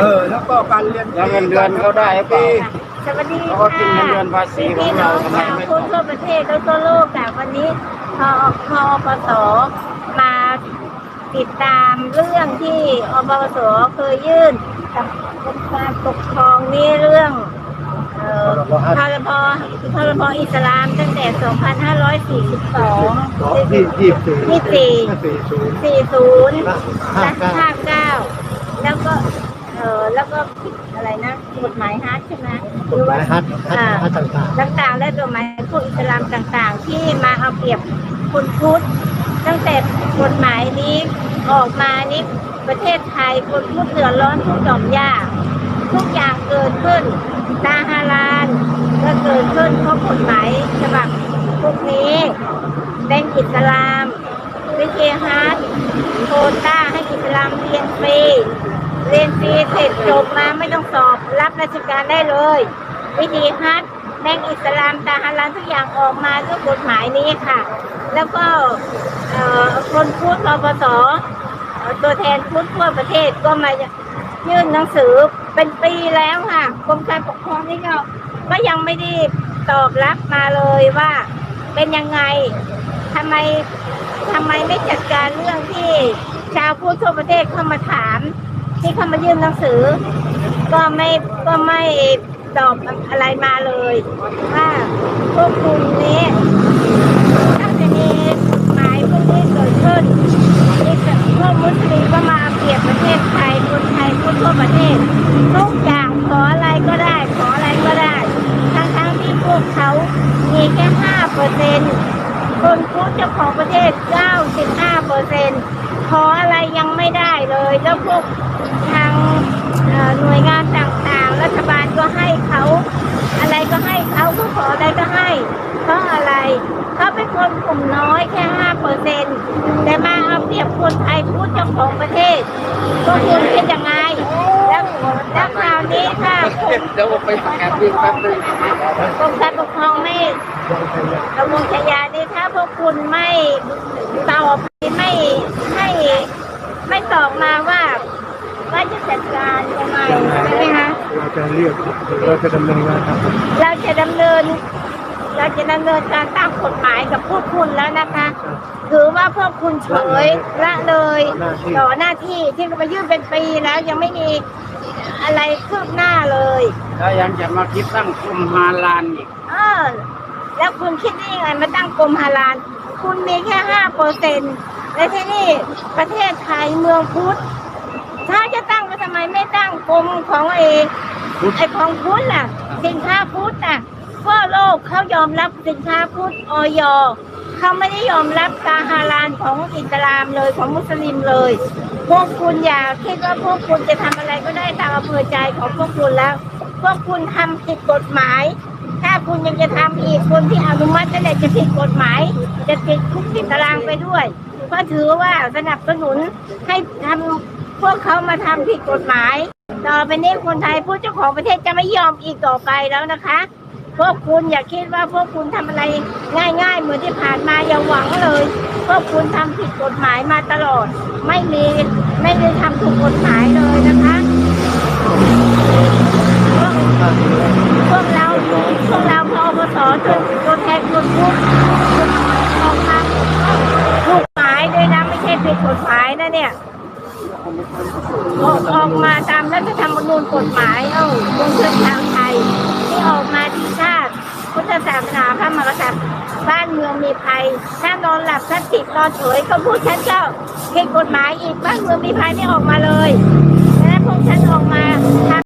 เออแล้วก็การเรียนแล้วเงินเดือนเขาได้หรือเปล่าสวัสดีเขาก็กินเงินเดือนภาษีของเราทำไมไม่คุณทั่วประเทศแล้วก็โลกแต่วันนี้พอพอปสมาติดตามเรื่องที่อบสเคยยื่นกับกรมการปกครองนี่เรื่องเอ่อพรบพรบอิสลามตั้งแต่2542 ที่ยี่สิบสี่ที่สี่สี่ศูนย์40 ห้าและเก้า 59 แล้วก็เออ แล้วก็อะไรนะกฎหมายฮัทใช่ไหมกฎหมายฮัทฮัทอ่าฮัทต่างต่างๆ และกฎหมายพวกอิสลามต่าง ๆ ที่มาเอาเปรียบคนพุทธตั้งแต่กฎหมายนี้ออกมานี้ประเทศไทยคนพุทธเดือดร้อนทุกดอกยากทุกอย่างเกิดขึ้นตาฮาลานก็เกิดขึ้นเพราะกฎหมายฉบับพวกนี้เป็นอิสลามวิเกฮาร์ดโควต้าให้อิสลามเรียนฟรี เรียนฟรีเสร็จจบมาไม่ต้องสอบ รับราชการได้เลย วิธีฮัทแบงก์อิสลามตาฮารันทุกอย่างออกมาด้วยกฎหมายนี้ค่ะ แล้วก็คนพูดรปสอตัวแทนพูดทั่วประเทศก็มายื่นหนังสือเป็นปีแล้วค่ะกรมการปกครองนี่ก็ก็ยังไม่ได้ตอบรับมาเลยว่าเป็นยังไงทำไมทำไมไม่จัดการเรื่องที่ชาวพูดทั่วประเทศเข้ามาถาม ที่เขามายื่นหนังสือ ก็ไม่ก็ไม่ตอบอะไรมาเลยว่าพวกคุณนี้ถ้าจะมีหมายพวกนี้เกิดขึ้นนี่พวกมุสลิมก็มาเปรียบประเทศไทยคนไทยคนทั่วประเทศทุกอย่างขออะไรก็ได้ขออะไรก็ได้ ทั้งทั้งๆที่พวกเขามีแค่ห้าเปอร์เซ็นคนพุทธเจ้าของประเทศ95เปอร์เซ็น ขออะไรยังไม่ได้เลย แล้วพวกทางเอ่อหน่วยงานต่างๆ รัฐบาลก็ให้เขาอะไรก็ให้เขาเขาขออะไรก็ให้เพราะอะไรเขาเป็นคนกลุ่มน้อยแค่ห้าเปอร์เซ็นแต่มาเอาเปรียบคนไทยพูดเจ้าของประเทศพวกคุณคิดยังไงแล้วแล้วคราวนี้ค่ะเดี๋ยวผมไปแอบวิ่งแป๊บนึงกรมการปกครองไม่ๆยังพยายามกระบวนชยานี่ถ้าพวกคุณไม่ตอบไม่ให้ ไม่ตอบมาว่า ว่าจะจัดการยังไงใช่ไหมคะเราจะเรียกเราจะดำเนินงานครับเราจะดำเนิน เราจะดำเนินการตามกฎหมายกับพวกคุณแล้วนะคะ ถือว่าพวกคุณเฉยละเลยต่อหน้าที่ที่มายื่นเป็นปีแล้วยังไม่มีอะไรคืบหน้าเลยแล้วยังจะมาคิดตั้งกลุ่มฮาลานอีกเออแล้วคุณคิดได้ยังไงมาตั้งกรมฮาลาลคุณมีแค่ห้าเปอร์เซ็นต์ และที่นี่ประเทศไทยเมืองพุทธ ถ้าจะตั้งก็ทำไมไม่ตั้งกรมของเองไอของพุทธล่ะ สินค้าพุทธน่ะทั่วโลกเขายอมรับสินค้าพุทธออยเขาไม่ได้ยอมรับการฮาลาลของอิสลามเลยของมุสลิมเลย พวกคุณอย่าคิดว่าพวกคุณจะทำอะไรก็ได้ตามอำเภอใจของพวกคุณแล้ว พวกคุณทำผิดกฎหมาย ถ้าคุณยังจะทำอีกคนที่อนุมัตินั่นแหละจะผิดกฎหมาย จะติดคุกติดตารางไปด้วย ก็ถือว่าสนับสนุนให้ทำพวกเขามาทำผิดกฎหมาย ต่อไปนี้คนไทยผู้เจ้าของประเทศจะไม่ยอมอีกต่อไปแล้วนะคะ พวกคุณอย่าคิดว่าพวกคุณทำอะไรง่ายๆ เหมือนที่ผ่านมาอย่าหวังเลย พวกคุณทำผิดกฎหมายมาตลอด ไม่มีไม่ได้ทำถูกกฎหมายเลยนะคะ พวกเราพวกเราพอปสตัวตัวแทนคนพูดออกมาถูกหมายด้วยนะไม่ใช่ผิด กฎหมายนะเนี่ย ออกออกมาตามรัฐธรรมนูญกฎหมายเอ้าดวงเชิญชาวไทยที่ออกมาที่ชาติพุทธศาสนาพระมหากษัตริย์บ้านเมืองมีภัยถ้านอนหลับถ้าติดนอนเฉยก็พูดฉันเจ้าผิดกฎหมายอีกบ้านเมืองมีภัยไม่ออกมาเลยและพวกฉันออกมา